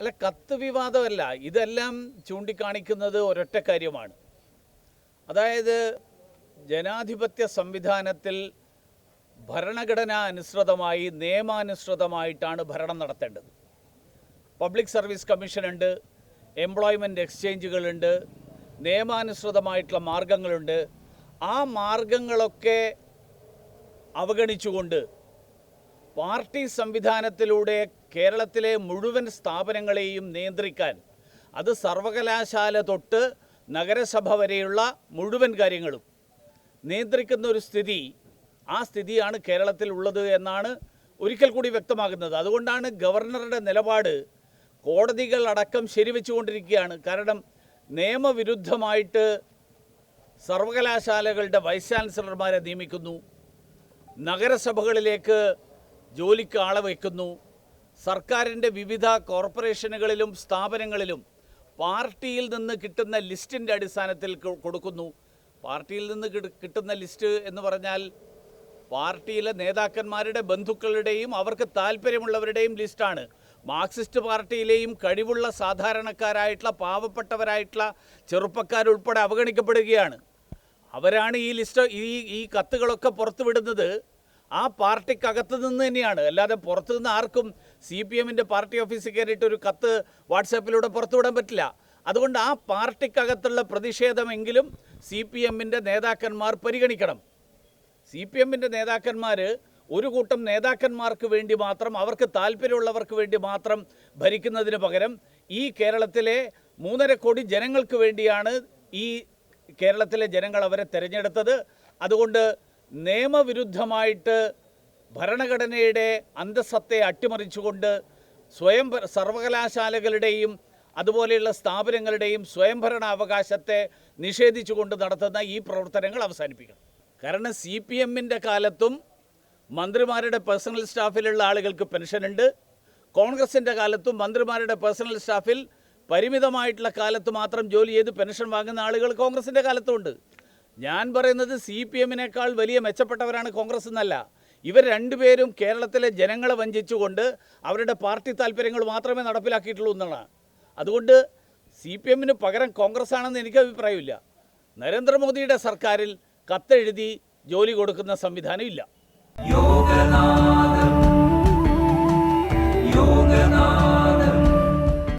അല്ല കത്ത് വിവാദമല്ല. ഇതെല്ലാം ചൂണ്ടിക്കാണിക്കുന്നത് ഒരൊറ്റ കാര്യമാണ്. അതായത് ജനാധിപത്യ സംവിധാനത്തിൽ ഭരണഘടന അനുസൃതമായി നിയമാനുസൃതമായിട്ടാണ് ഭരണം നടത്തേണ്ടത്. പബ്ലിക് സർവീസ് കമ്മീഷനുണ്ട് എംപ്ലോയ്മെന്റ് എക്സ്ചേഞ്ചുകളുണ്ട് നിയമാനുസൃതമായിട്ടുള്ള മാർഗങ്ങളുണ്ട്. ആ മാർഗങ്ങളൊക്കെ അവഗണിച്ചുകൊണ്ട് പാർട്ടി സംവിധാനത്തിലൂടെ കേരളത്തിലെ മുഴുവൻ സ്ഥാപനങ്ങളെയും നിയന്ത്രിക്കാൻ. അത് സർവകലാശാല തൊട്ട് നഗരസഭ വരെയുള്ള മുഴുവൻ കാര്യങ്ങളും നിയന്ത്രിക്കുന്ന ഒരു സ്ഥിതി ആ സ്ഥിതിയാണ് കേരളത്തിൽ ഉള്ളത് എന്നാണ് ഒരിക്കൽ കൂടി വ്യക്തമാകുന്നത്. അതുകൊണ്ടാണ് ഗവർണറുടെ നിലപാട് കോടതികൾ അടക്കം ശരിവെച്ചുകൊണ്ടിരിക്കുകയാണ്. കാരണം നിയമവിരുദ്ധമായിട്ട് സർവകലാശാലകളുടെ വൈസ് ചാൻസലർമാരെ നിയമിക്കുന്നു നഗരസഭകളിലേക്ക് ജോലിക്ക് ആളെ വയ്ക്കുന്നു സർക്കാരിന്റെ വിവിധ കോർപ്പറേഷനുകളിലും സ്ഥാപനങ്ങളിലും പാർട്ടിയിൽ നിന്ന് കിട്ടുന്ന ലിസ്റ്റിന്റെ അടിസ്ഥാനത്തിൽ കൊടുക്കുന്നു. പാർട്ടിയിൽ നിന്ന് കിട്ടുന്ന ലിസ്റ്റ് എന്ന് പറഞ്ഞാൽ പാർട്ടിയിലെ നേതാക്കന്മാരുടെ ബന്ധുക്കളുടെയും അവർക്ക് താല്പര്യമുള്ളവരുടെയും ലിസ്റ്റാണ്. മാർക്സിസ്റ്റ് പാർട്ടിയിലെയും കഴിവുള്ള സാധാരണക്കാരായിട്ടുള്ള പാവപ്പെട്ടവരായിട്ടുള്ള ചെറുപ്പക്കാരുൾപ്പെടെ അവഗണിക്കപ്പെടുകയാണ്. അവരാണ് ഈ ലിസ്റ്റ് ഈ ഈ കത്തുകളൊക്കെ പുറത്തുവിടുന്നത് ആ പാർട്ടിക്കകത്ത് നിന്ന് തന്നെയാണ്. അല്ലാതെ പുറത്തു നിന്ന് ആർക്കും സി പി എമ്മിന്റെ പാർട്ടി ഓഫീസിൽ കയറിയിട്ട് ഒരു കത്ത് വാട്സാപ്പിലൂടെ പുറത്തുവിടാൻ പറ്റില്ല. അതുകൊണ്ട് ആ പാർട്ടിക്കകത്തുള്ള പ്രതിഷേധമെങ്കിലും സി പി എമ്മിന്റെ നേതാക്കന്മാർ പരിഗണിക്കണം. സി പി എമ്മിന്റെ നേതാക്കന്മാർ ഒരു കൂട്ടം നേതാക്കന്മാർക്ക് വേണ്ടി മാത്രം അവർക്ക് താല്പര്യമുള്ളവർക്ക് വേണ്ടി മാത്രം ഭരിക്കുന്നതിന് പകരം ഈ കേരളത്തിലെ മൂന്നര കോടി ജനങ്ങൾക്ക് വേണ്ടിയാണ് ഈ കേരളത്തിലെ ജനങ്ങൾ അവരെ തിരഞ്ഞെടുത്തത്. അതുകൊണ്ട് നിയമവിരുദ്ധമായിട്ട് ഭരണഘടനയുടെ അന്തസ്സത്തെ അട്ടിമറിച്ചുകൊണ്ട് സ്വയം സർവകലാശാലകളുടെയും അതുപോലെയുള്ള സ്ഥാപനങ്ങളുടെയും സ്വയംഭരണ അവകാശത്തെ നിഷേധിച്ചുകൊണ്ട് നടത്തുന്ന ഈ പ്രവർത്തനങ്ങൾ അവസാനിപ്പിക്കണം. കാരണം സി പി എമ്മിന്റെ കാലത്തും മന്ത്രിമാരുടെ പേഴ്സണൽ സ്റ്റാഫിലുള്ള ആളുകൾക്ക് പെൻഷനുണ്ട്. കോൺഗ്രസിന്റെ കാലത്തും മന്ത്രിമാരുടെ പേഴ്സണൽ സ്റ്റാഫിൽ പരിമിതമായിട്ടുള്ള കാലത്ത് മാത്രം ജോലി ചെയ്ത് പെൻഷൻ വാങ്ങുന്ന ആളുകൾ കോൺഗ്രസിന്റെ കാലത്തുമുണ്ട് ഞാൻ പറയുന്നത് സി പി എമ്മിനേക്കാൾ വലിയ മെച്ചപ്പെട്ടവരാണ് കോൺഗ്രസ് എന്നല്ല. ഇവർ രണ്ടുപേരും കേരളത്തിലെ ജനങ്ങളെ വഞ്ചിച്ചുകൊണ്ട് അവരുടെ പാർട്ടി താല്പര്യങ്ങൾ മാത്രമേ നടപ്പിലാക്കിയിട്ടുള്ളൂ എന്നാണ്. അതുകൊണ്ട് സി പി എമ്മിന് പകരം കോൺഗ്രസ് ആണെന്ന് എനിക്ക് അഭിപ്രായമില്ല. നരേന്ദ്രമോദിയുടെ സർക്കാരിൽ കത്തെഴുതി ജോലി കൊടുക്കുന്ന സംവിധാനം ഇല്ല.